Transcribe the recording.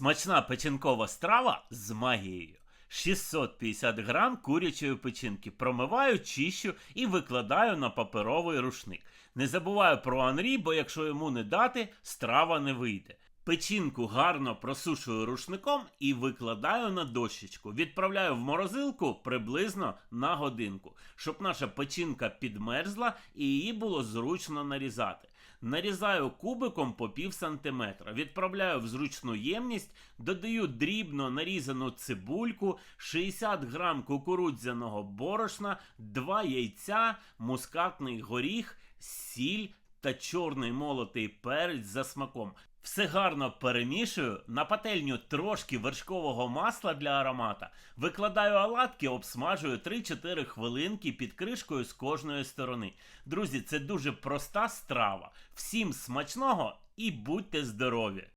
Смачна печінкова страва з магією. 650 грам курячої печінки промиваю, чищу і викладаю на паперовий рушник. Не забуваю про Анрі, бо якщо йому не дати, страва не вийде. Печінку гарно просушую рушником і викладаю на дощечку. Відправляю в морозилку приблизно на годинку, щоб наша печінка підмерзла і її було зручно нарізати. Нарізаю кубиком по пів сантиметра, відправляю в зручну ємність, додаю дрібно нарізану цибульку, 60 грам кукурудзяного борошна, 2 яйця, мускатний горіх, сіль та чорний молотий перець за смаком. Все гарно перемішую, на пательню трошки вершкового масла для аромата. Викладаю оладки, обсмажую 3-4 хвилинки під кришкою з кожної сторони. Друзі, це дуже проста страва. Всім смачного і будьте здорові!